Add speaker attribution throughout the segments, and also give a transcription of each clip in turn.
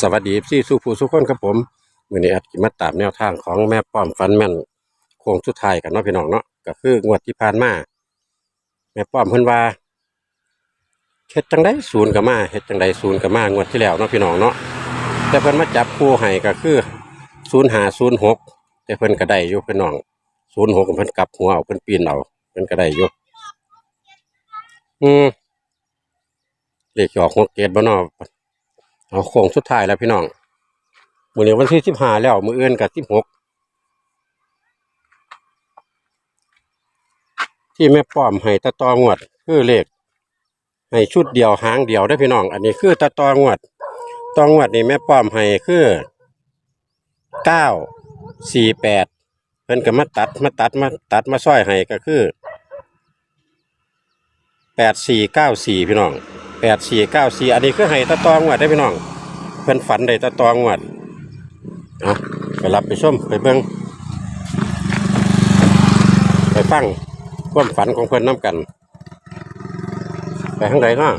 Speaker 1: สวัสดีพี่สุภูสุขคนครับผมวันนี้แอดกิมาตามแนวทางของแม่ป้อมฟันแม่นโค้งสุดท้ายกันเนาะพี่น้องเนาะก็คืองวดที่ผ่านมาแม่ป้อมเพิ่นว่าเฮ็ดจังไดศูนย์ก็มาเฮ็ดจังไดศูนย์ก็มางวดที่แล้วเนาะพี่น้องเนาะแต่เพิ่นมาจับคู่ให้ก็คือศูนย์หาศูนย์หกแต่เพิ่นก็ได้อยู่พี่น้องศูนย์หกเพิ่นกลับหัวเอาเพิ่นปีนเอาเพิ่นก็ได้อยู่อืมเลขออกหกเกตบ่เนาะ เอาโค้งสุดท้ายแล้วพี่น้องมื้อนี้วันที่สิบห้าแล้ว มื้ออื่นกับสิบหกที่แม่ป้อมให้ตะตองวด คือเลขให้ชุดเดียวหางเดียวได้พี่น้อง อันนี้คือตะตองวดตองวดนี่แม่ป้อมให้คือเก้าสี่แปดเพิ่นก็มาตัดมาตัดมาตัดมาซ้อยให้ก็คือแปดสี่เก้าสี่พี่น้อง แปดสี่เก้าสี่อันนี้คือให้ตะตองวดได้พี่น้อง เพิ่นฝันได้ตะตองวดเอาไปรับไปชมไปเบิ่งไปฟังความฝันของเพิ่นน้ำกัน ไปทางใดเนาะ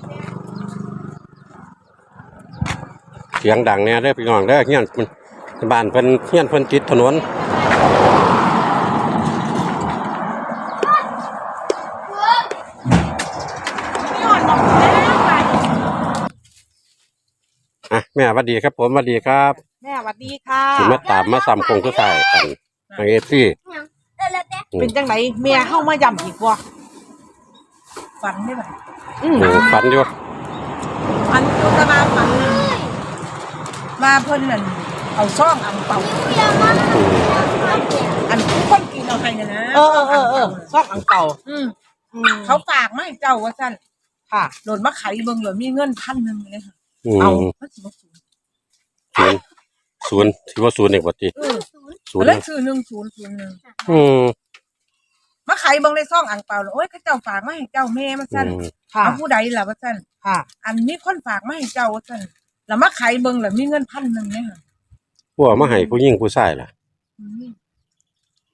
Speaker 1: เสียงดังเนี่ยได้พี่น้องเด้เงี้ยมันบ้านเพิ่นเงี้ยเพิ่นติดถนน อะ แม่หวัดดีครับ ผมหวัดดีครับ
Speaker 2: แม่สวัสดีค่ะ
Speaker 1: สิมาตามมาซ้ำโคงสุดท้ายกันทางเอฟซี
Speaker 2: เป็นจังไหนเมียเข้ามาย่ำอีกบ่ฝันได้ไหมอืม
Speaker 1: ฝันอยู่
Speaker 2: ฝันอยู่แตะมาฝันมาเพิ่นนั่นเอาซ่องอังเป่า
Speaker 1: อืม
Speaker 2: อันทุกคนกินเอาใครเนี่ยนะ
Speaker 3: เออเออเออเออซ่องอังเก่า
Speaker 2: อืม
Speaker 3: อืม
Speaker 2: เขาฝากมาให้เจ้าว่าซั่น
Speaker 3: ค่ะ
Speaker 2: โหลดมาไขเบิ่งเลยมีเงินพันหนึ่งเลยค่ะ
Speaker 1: อื
Speaker 2: เอา
Speaker 1: ม
Speaker 2: มันสิบ่สูง
Speaker 1: ศูนย์ศูนย์ถือว่าศูนย์เองปกติ
Speaker 2: เออ
Speaker 1: ศูนย์
Speaker 2: แล้วชื่อหนึ่งศูนย์ศูนย์หนึ่ง
Speaker 1: อืม
Speaker 2: มาไขเบิ่งในซ่องอังเปาเลยโอ้ยเขาเจ้าฝากมาให้เจ้าแม่มา
Speaker 1: อื
Speaker 2: ซั่น
Speaker 1: ม
Speaker 3: ค่ะ
Speaker 2: เอาผู้ใดล่ะว่าซั่น
Speaker 3: ค่ะ
Speaker 2: อันนี้คนฝากมาให้เจ้าว่าซั่นแล้วมาไขเบิ่งแล้วมีเงินพันหนึ่งเนี่ยค่ะ
Speaker 1: พวกมาให้ผู้หญิงผู้ชายล่ะ
Speaker 2: อืม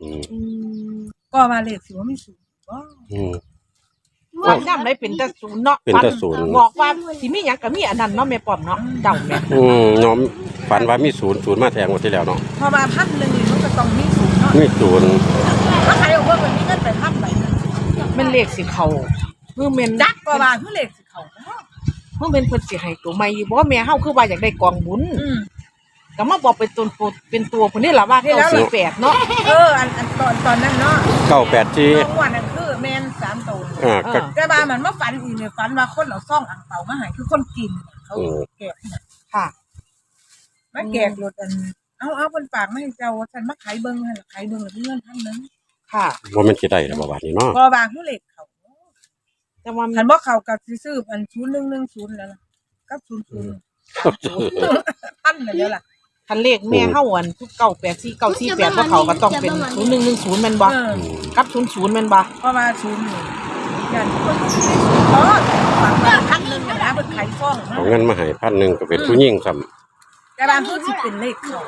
Speaker 1: อืม
Speaker 3: อืม
Speaker 2: ก็มาเลขสิว่าไม่สูงบ่
Speaker 1: อืม
Speaker 3: ว่าย่ำได้เป็นแต่ศูนย์เนาะ
Speaker 1: เป็นแต่ศูนย์
Speaker 3: บอกว่าสิมีหยังก็มีอันนั้นเนาะแม่ป้อมเนาะเจ้าแม่
Speaker 1: อืมน้อมฝันว่ามีศูนย์ศูนย์มาแทงวันที่แล้วเนาะ
Speaker 2: พอมาพันหนึ่งนี่มันก็ต้องมีสูงเนาะ
Speaker 1: มีศูนย์
Speaker 2: ถ้าใครเอาเบิ่งมันมีเงินไปพันไปนะ
Speaker 3: มันเลขสิเขาเมื่อเมน
Speaker 2: จักก็ว่าคือเลขสิเขาเนาะ
Speaker 3: เมื่อเมนเพิ่นสิให้ตัวใหม่อยู่บ่แม่เฮาคือว่าอยากได้กองบุญ
Speaker 2: อืม
Speaker 3: ก็มาบอกเป็นตนโปรเป็นตัวคนนี้ล่ะว่า
Speaker 2: นี่แล้วเหรอ
Speaker 3: 948เนาะ
Speaker 2: เอออันอันตอนตอนนั้นเนาะ
Speaker 1: เก้าแปดจี
Speaker 2: ตอนวันนั้นคือ แมนสามตัว
Speaker 1: อ่าก็
Speaker 2: แต่ว่ามันมาฝันอีกเนี่ยฝันว่าคนเอาซ่องอ่างเปามาใหายคือคนกินเขา
Speaker 1: อืม
Speaker 2: แกะน่ะ
Speaker 3: ค่ะ
Speaker 2: มาแกะรถอัน เอาเอาคนฝากมาให้เจ้าว่าฉันมาขายเบิ่งให้ล่ะขายเบิ่งแล้วมีเงินพันหนึง
Speaker 3: ค่ะ
Speaker 1: ว่ามันสิได้แล้วบ่บาดนี้เนาะ
Speaker 2: พอบางคือเลขเขา
Speaker 3: แต่ว่า
Speaker 2: คันบ่เขากับสิซื้ออัน0110แล้วล่ะกับ00พันนั่นแล้วล่ะ
Speaker 3: คันเลขแม่เฮาอันทุก984 948บ่เขาก็ต้องเป็น0110แม่นบ่
Speaker 2: เออ
Speaker 1: อืม
Speaker 3: กับ00แม่นบ่
Speaker 2: เพราะว่าศูนย์นี่ยันคนสิได้ศูนย์เออฝากมาพันหนึงน่ะนะเพิ่นขายซ่องมา
Speaker 1: เอาเงินมาให้พันหนึ่งก็เป็นผู้หญิงซ้
Speaker 2: แต่บางคือสิเป็นเลขเขา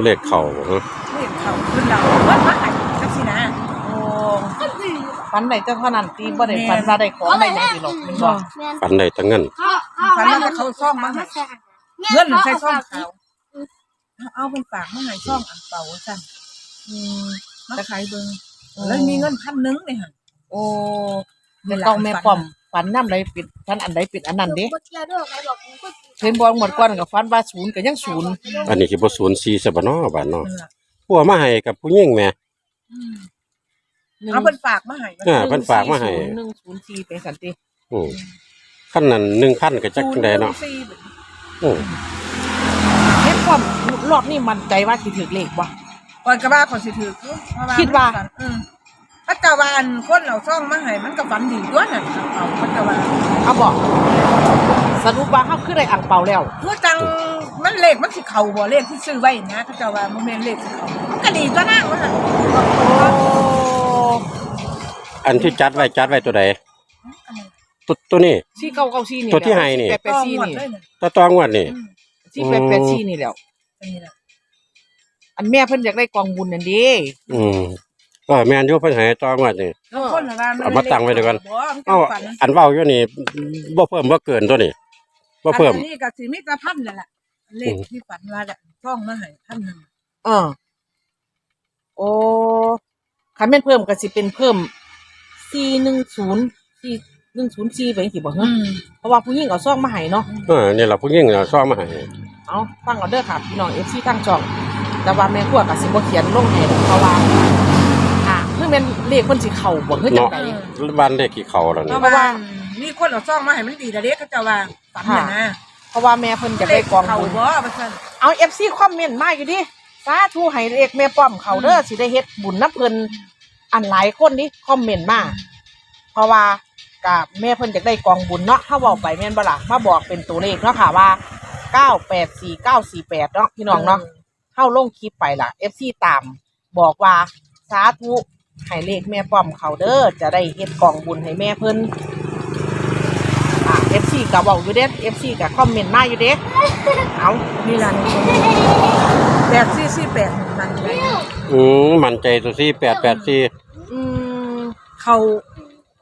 Speaker 2: ำ
Speaker 1: เลขเข่าฮะ
Speaker 2: เลขเขาคือเราเพิ่นมาขายจังซี่นะ
Speaker 3: โอ้ฝันได้แต่เท่านั้นตีบ่ได้ฝันว่าได้ของได้หยังสิหรอกแม่นบ่
Speaker 1: ฝันได้แต่เงิน
Speaker 2: ฝันว่าจะเขาซ่องมาให้ เงินใส่ซ่องเขาเอา เอาเป็นฝากมาให้ซ่องอังเปาซั่น
Speaker 3: อืม
Speaker 2: มาขายเบิ่งแล้วมีเงินพันหนึงเลยหั่น
Speaker 3: โอ้ไม่ต้องแม่ป้อมฝันน้ำใดปิดฝันอันใดปิดอันนั้นเด้เห็นบอลหมดก่อนกับฝันว่าศูนย์ก็ยังศูนย์
Speaker 1: อันนี้คือบ่ศูนย์สี่ซะบ่เนาะบาดเนาะ
Speaker 2: นั่นล่ะ
Speaker 1: พวกมาให้กับผู้หญิงแหม่
Speaker 2: อืมเอาเป็นฝากมาให้ว่า
Speaker 1: อ่า เพิ่นฝากมาให้
Speaker 3: หนึ่งศูนย์สี่เป็นสันติ
Speaker 1: อืมขั้นนั้นหนึ่งพันก็จักจังไดเนาะ
Speaker 2: ศูย์หงสี่
Speaker 1: อืม
Speaker 3: แม่ป้อม รอบนี้มันใจว่าสิถือเลขบ่
Speaker 2: ก่อนกระบ้าก่อนสิถือเพระ
Speaker 3: คิดว่า
Speaker 2: มันฝันอืมพระเจ้าวาอันคนเราซ่องมาให้มันก็ฝันดีด้วยน่ะเอาพระเจ้าวา
Speaker 3: เอาบอกสรุปว่าเฮาคือได้อ่างเปาแล้ว
Speaker 2: คือจังมันเลขมันสิเข้าบ่เลขที่ซื้อไว้นะพระเจ้าว่าบ่แม่นเลขสิเข้ามันก็ดีตัวนั่งว่าหั่น
Speaker 3: โอ้
Speaker 1: อันที่จัดไว้จัดไว้ตัวใดตัวตัวนี้
Speaker 3: สี่เก้าเก้าสี่นี่
Speaker 1: ตัวที่ให้นี่
Speaker 3: แปดแป
Speaker 2: ก็
Speaker 3: ด
Speaker 2: ห
Speaker 3: สี่
Speaker 2: มด
Speaker 3: นี่
Speaker 2: เลยน่ะ
Speaker 1: ตัวตองวดนี่
Speaker 2: อืม
Speaker 3: สี่แปดแปดสี่นี่แล้ว
Speaker 2: อั นนี้ล่ะ
Speaker 3: อันแม่เพิ่นอยากได้กองบุญนั่นเดิ
Speaker 1: อืมก็แม่นอยู่เพิ่นให้ตองวดนี่
Speaker 2: คนละว่า
Speaker 1: เอามาตั้งไว้เดี๋ยวก่อน
Speaker 2: บ่มัน
Speaker 1: เอ้า
Speaker 2: ฝัน
Speaker 1: อันเว้าอยู่นี่บ่เพิ่มบ่เกินตัวนี้บ่เพิ่ม
Speaker 2: อันนี้ก็สิมีแต่พันนั่นแหละเลขที่ฝันว่าน่ะซ่องมาให้ท่านหนึง
Speaker 3: เออ โอ้คันแม่นเพิ่มก็สิเป็นเพิ่ม410 4 104ไปจังซี่บ่ฮะเพราะว่าผู้หญิงเอาซองมาให้เนาะ
Speaker 1: เออนี่ล่ะผู้หญิงน่ะซ่อมมาให้
Speaker 3: เอาฟังเอาเด้อค่ะพี่น้อง FC ทั้งช่อง แต่ว่าแม่ครัวก็สิบ่เขียนลงให้ดอกเพราะว่าอ่าคือแม่นเลขเพิ่นสิเข้าบ่คือจัง
Speaker 1: เนาะ
Speaker 3: ได
Speaker 1: บ้านเลขกี่เขาแล้ว
Speaker 2: เพ
Speaker 1: นี่
Speaker 2: ราะว่ามีคนเอาซ่องมาให้มันดีแต่เด็กเขาเจะว่าฝันน่ะนะ
Speaker 3: เพราะว่าแม่เพิ่นจะได้กอง
Speaker 2: เขา
Speaker 3: บุญ
Speaker 2: บ่ว่าซั่น
Speaker 3: เอา FC คอมเมนต์มาอยู่ดิสาธุให้เลขแม่ป้อมเขาเด้อสิได้เฮ็ดบุญนํเพิ่นอันหลายคนดิคอมเมนต์มาเพราะว่ากับแม่เพิ่นจะได้กองบุญเนาะถ้าเว้าไปแม่นบ่ล่ะมาบอกเป็นตัวเลขเนาะค่ะว่า 984948เนาะพี่น้องเนาะเข้าลงคลิปไปล่ะ FC ตาม บอกว่าสาธุให้เลขแม่ป้อมเขาเด้อจะได้เฮ็ดกองบุญให้แม่เพิ่นอ่า FC ก็เว้าอยู่เด้ FC ก็คอมเมนต์มาอยู่เด้เอา
Speaker 2: นี่ล่ะนี่แปดสี่สี่แปดมันใจ
Speaker 1: อืมมั่นใจตัวสี่884
Speaker 3: อืม
Speaker 2: เขา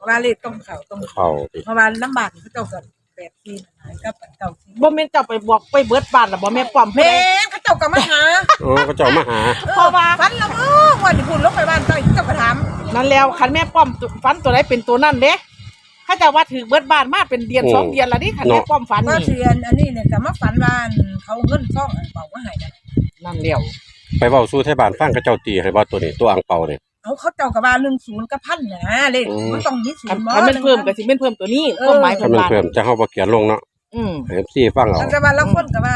Speaker 2: ว่าเลขต้องเขาต้อง
Speaker 1: เข้าดิ
Speaker 2: เพราะว่าลำบากเขาเจ้ากับ แปดสี่หายกับเก้าสี่
Speaker 3: บ่แม่นเจ้าไปบอกไปเบิดบ้านล่ะบ่แม่ป้อม
Speaker 2: แม่
Speaker 3: เพิ่น
Speaker 2: เขาเจ้าก็มาหา
Speaker 1: อ๋อก็เจ้ามาหา
Speaker 3: เพราะว่า
Speaker 2: ฝันละมั้งวันที่คุณลงไปบ้านเจ้าเจ้าก็ถาม
Speaker 3: นั่นแล้วคันแม่ป้อมฟันตัวใดเป็นตัวนั่นเด้ถ้าจะว่าถือเบิดบ้านมาเป็นเดือน
Speaker 1: โอ้
Speaker 3: สองเดือนแล้วนี่คันแม่
Speaker 1: เนาะ
Speaker 3: ป้อมฟัน
Speaker 2: ว่า
Speaker 3: นี่
Speaker 2: เทียนอันนี้เนี่ยก็มาฝันว่าเขาเงินซ่องอันเปล่ามาให้นะ
Speaker 3: นั่นแล้ว
Speaker 1: ไปเว้าสู่ไทบ้านฟังก็เจ้าตีให้บ่ตัวนี้ตัวอังเปานี่
Speaker 2: เอาเขาเจ้ากับว่าหนึ่งศูนย์กับพันนะเลข
Speaker 1: อืม
Speaker 2: มันต้องมีศู
Speaker 3: คัน
Speaker 2: นย์
Speaker 3: คันแม่นเพิ่มก็สิแม่นเพิ่มตัวนี้เพิ่มหมาย
Speaker 1: ถ้า
Speaker 3: เพิ่ม
Speaker 1: มัน
Speaker 3: บาท
Speaker 1: เพิ่มจะเฮาบ่เขียนลงเนาะ
Speaker 3: อืม
Speaker 1: ให้ FC ฟังเอา
Speaker 2: แต่ว่าเราคนกับว่า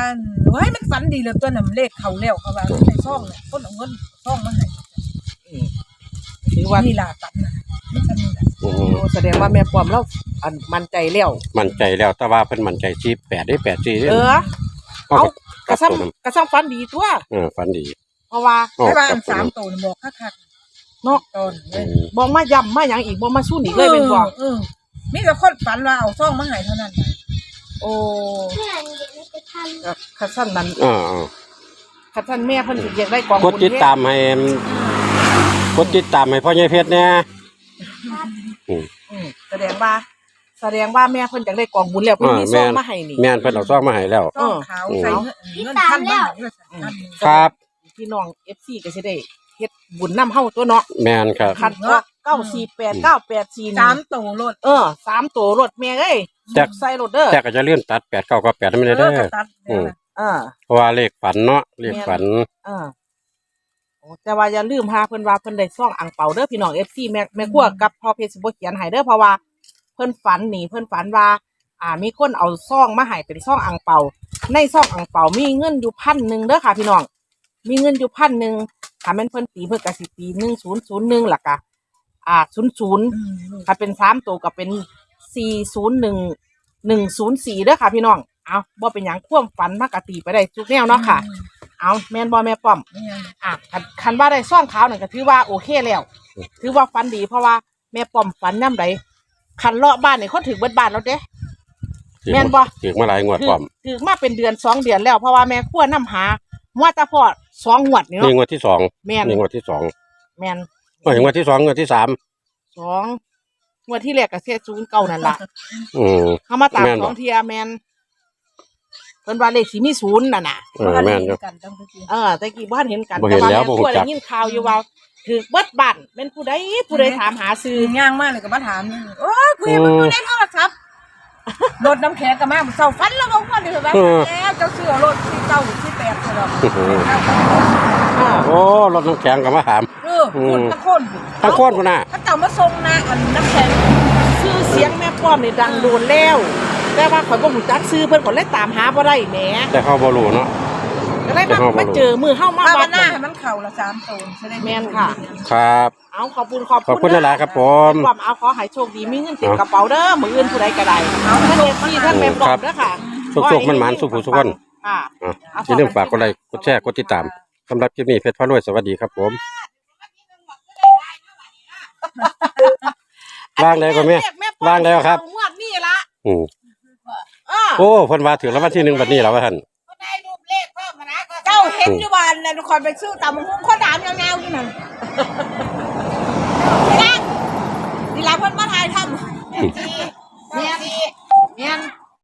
Speaker 2: เฮ้ยมันฝันดีเลยตัวนั้นเลขเขาแล้วเขาว่าในซ่องเนี่ยคนเอาเงินซ่องมาให้
Speaker 3: ถือว่า
Speaker 2: นี่ล่ะฝันนะไม่ใช่นี่ล่ะ
Speaker 1: อื
Speaker 3: โอ้
Speaker 1: ม
Speaker 3: แสดงว่าแม่ป้อมเราอันมั่นใจแล้ว
Speaker 1: มั่นใจแล้วแต่ว่าเพิ่นมั่นใจที่8ได้84เด้
Speaker 3: เออ
Speaker 1: เอา
Speaker 3: เอา
Speaker 1: ก
Speaker 3: กระ
Speaker 1: ตัวนั้น
Speaker 3: ซ้ำกระซ้ำฟันดีตัว
Speaker 1: เออฝันดี
Speaker 3: เพราะว่า
Speaker 1: เอา
Speaker 2: แต่ว่าอั
Speaker 1: กับ
Speaker 2: น
Speaker 1: ตัว
Speaker 2: สาม
Speaker 1: นั้น
Speaker 2: ตัวนี่บอกคัก
Speaker 3: เนาะ
Speaker 2: ๆต้นเล
Speaker 1: อื
Speaker 2: ย
Speaker 1: ม
Speaker 3: บอกมาย้ำมาหยังอีกบอกมาสู้อีกเลยเป็นบ่
Speaker 2: เออมีแต่คนฝันว่าเอาซ่องมาให้เท่านั้นน่ะ
Speaker 3: โอ้กระซ้ำนั้น
Speaker 1: อ่า
Speaker 3: กระซ้ำแม่เพิ่นสิอยากได้กอง
Speaker 1: ๆกดติดตามให้กดติดตามให้พ่อใหญ่เพชรแน่
Speaker 3: อืมแสดงว่า แสดงว่าแม่เพิ่นอยากได้กองบุญแล้วเพิ่นมีซองมาให้นี่
Speaker 1: แม่นเพิ่นเอาซองมาให้แล้ว
Speaker 2: ซ่องขาวใส่เงินเงินพันมาให้ด้วยสันอันหนึ่ง
Speaker 1: ครับ
Speaker 3: พี่น้อง FC ก็สิได้ เฮ็ดบุญนํเฮาตัวเนาะ
Speaker 1: แม่นครับ
Speaker 3: คันว่า948 984
Speaker 2: สามตัวโลด
Speaker 3: เออสามตัวรถแม่เอ้ย
Speaker 1: จาก
Speaker 3: ใส่รถเด้อ
Speaker 1: แต่ก็จะเลื่อนตัด8 9กับ8ให้มันได้
Speaker 2: เอ
Speaker 1: เด้
Speaker 2: อ
Speaker 1: อ
Speaker 2: ก็ตัดเดี๋ยวนะ
Speaker 3: อ่า
Speaker 1: เพราะว่าเลขฝันเนาะเลขฝัน
Speaker 3: อ่าโอ้แต่ว่าอย่าลืมหาเพิ่นว่าเพิ่นได้ซ่องอ่างเปาเด้อพี่น้อง FC แม่แม่ครัวกับพ่อเพชรสิบ่เขียนให้เด้อเพราะว่าเพิ่นฝันนี่เพิ่นฝันว่า อ่ามีคนเอาซ่องมาให้เป็นซ่องอ่างเปาในซ่องอ่างเปามีเงินอยู่พันหนึ่งเด้อค่ะพี่น้องมีเงินอยู่พันหนึ่ง ถ้าแม่นเพิ่นตีเพิ่นก็สิตี1001ล่ะกะอ่า00
Speaker 2: อืม
Speaker 3: ถ้าเป็นสามตัวก็เป็นสี่ศูนย์หนึ่งหนึ่งศูนย์สี่เด้อค่ะพี่น้อง เอาบ่เป็นหยังพ่วามฝันมากกตีไปได้ทุกแนวเนาะค่ะ เอาแม่นบ่แม่ป้อม
Speaker 2: นี่ไง
Speaker 3: อะคันคันว่าได้ซ่องขาวนั่นก็ถือว่าโอเคแล้ว ถือว่าฝันดีเพราะว่าแม่ป้อมฝันย่ำใดคันเลาะบ้านนี่เขาถึงเบิดบ้านแล้วเด้ แม่นบ่
Speaker 1: ถือมาหลายงวด
Speaker 3: ถื
Speaker 1: พร้อม
Speaker 3: ถือมาเป็นเดือนสองเดือนแล้วเพราะว่าแม่ขั้วน้ำหาว่าแตาพอด สองงวดนี่
Speaker 1: นี่
Speaker 3: เนาะ
Speaker 1: งวดที่สอง
Speaker 3: แม่น
Speaker 1: นี่งวดที่สอง
Speaker 3: แม่น
Speaker 1: เอ้ยงวดที่สองงวดที่สาม
Speaker 3: สองงวดที่แรกก็เสียศูนย์เก่านั่นล่ะ
Speaker 1: อืม
Speaker 3: เขามาตาม
Speaker 1: แม่น
Speaker 3: ส
Speaker 1: บ่
Speaker 3: องเทียแมนเพิ่นว่าเลขสีมีศูนย์น่ะน่ะ
Speaker 1: เออแม่นอยู่
Speaker 2: กันตั้งแต่กี้
Speaker 3: เออแต่กี้บ้านเห็นกัน
Speaker 1: บ่เห็นแล้ว
Speaker 3: ต่
Speaker 1: บ่
Speaker 3: ว่า
Speaker 1: รู้
Speaker 3: แม่
Speaker 1: จั
Speaker 3: ขั้ว
Speaker 1: ก
Speaker 3: ได้ยินข่าวอยู่ว่าถือเบิดบ้านเป็นผู้ใดผู้ใดถามหาซื้อ
Speaker 2: คือย่างมากเลยก็มาถามนี่โอ้ยคุยมันอยู่ในโทรศัพท์ รถน้ำแข็งกับมาเสาฟันแล้วบางคนเดี๋ยวแบบแล้วเจ้าเสือรถที่เก้าหรือที่แปดเสือ
Speaker 1: อื้อหือ
Speaker 3: อ่า
Speaker 1: โอ้รถน้ำแข็งก็มาถาม
Speaker 2: เออคนตะโคน
Speaker 1: ทั้งคนพุ่นน่ะ
Speaker 2: ถ้าเจ้ามาส่งนะอันน้ำแข็ง
Speaker 3: ชื่อเสียงแม่ป้อมนี่ดังโดนแล้วแต่ว่าข่อยบ่ฮู้จักซื้อเพิ่นก็เลยตามหาบ่ได้แหม
Speaker 1: แต่เขาบ่รู้เนาะ
Speaker 3: ก็เลยมา
Speaker 1: แต่เขาบ่รู้
Speaker 3: มาเจอมือเฮามา
Speaker 2: มา
Speaker 3: วั
Speaker 2: วั
Speaker 3: ด
Speaker 2: นหน้าให้มันเข่าละสามตัวจะได้
Speaker 3: แม่นค่ะ
Speaker 1: ครับ
Speaker 3: เอาขอบคุณขอบ
Speaker 1: ขอบคุณหลายๆครับผม
Speaker 3: แป้อมเอาขอให้โชคดีมีเงินเต็มกระเป๋าเด้อมื้ออื่นผู้ใดก็ได้เอาทั้ง FC ทั้งแม่ป้อมเด้อค่ะ
Speaker 1: สุขๆมันหมานสุขๆทุกคน
Speaker 3: ค่ะ
Speaker 1: อะอย่าลืมฝากกดไลค์กดแชร์กดติดตามสำหรับคลิปนี้เพชรพารวยสวัสดีครับผมวางแล้วก็แม่วางแล้วครับ
Speaker 3: งวดนี้ละ
Speaker 1: อืม
Speaker 3: อ่า
Speaker 1: โอ้เพิ่นว่าถึงแล้ววันที่หนึ่งบัดนี้แล้วว่าท่าน
Speaker 3: ได้รูปเลขเพิ่มมา
Speaker 2: เจ้าเห็นอยู่บ้านนะทุกคนไปซื้อตำหุ้งข้อถามยาวๆอยู่นั่นนั่งดีแล้วเพิ่นมาถ่ายทำ
Speaker 3: เนี่ย